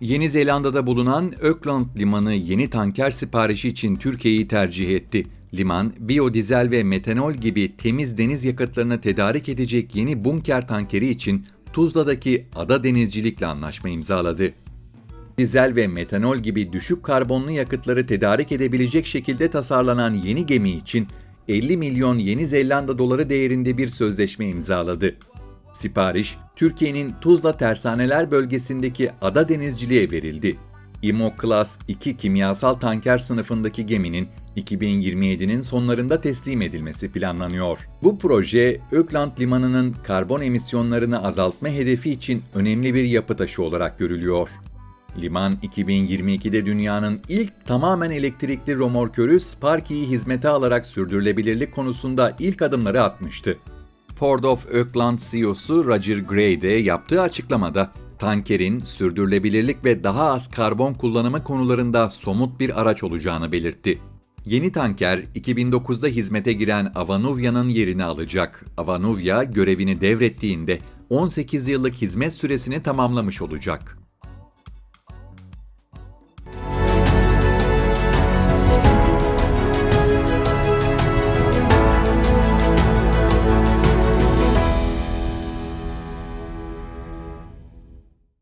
Yeni Zelanda'da bulunan Auckland Limanı yeni tanker siparişi için Türkiye'yi tercih etti. Liman, biyodizel ve metanol gibi temiz deniz yakıtlarını tedarik edecek yeni bunker tankeri için Tuzla'daki Ada Denizcilik'le anlaşma imzaladı. Dizel ve metanol gibi düşük karbonlu yakıtları tedarik edebilecek şekilde tasarlanan yeni gemi için 50 milyon Yeni Zelanda doları değerinde bir sözleşme imzaladı. Sipariş, Türkiye'nin Tuzla Tersaneler bölgesindeki ada denizciliğe verildi. IMO Class 2 kimyasal tanker sınıfındaki geminin 2027'nin sonlarında teslim edilmesi planlanıyor. Bu proje, Auckland Limanı'nın karbon emisyonlarını azaltma hedefi için önemli bir yapı taşı olarak görülüyor. Liman 2022'de dünyanın ilk tamamen elektrikli romorkörü Sparky'yi hizmete alarak sürdürülebilirlik konusunda ilk adımları atmıştı. Port of Auckland CEO'su Roger Gray de yaptığı açıklamada tankerin sürdürülebilirlik ve daha az karbon kullanımı konularında somut bir araç olacağını belirtti. Yeni tanker 2009'da hizmete giren Avanuvia'nın yerini alacak. Avanuvia görevini devrettiğinde 18 yıllık hizmet süresini tamamlamış olacak.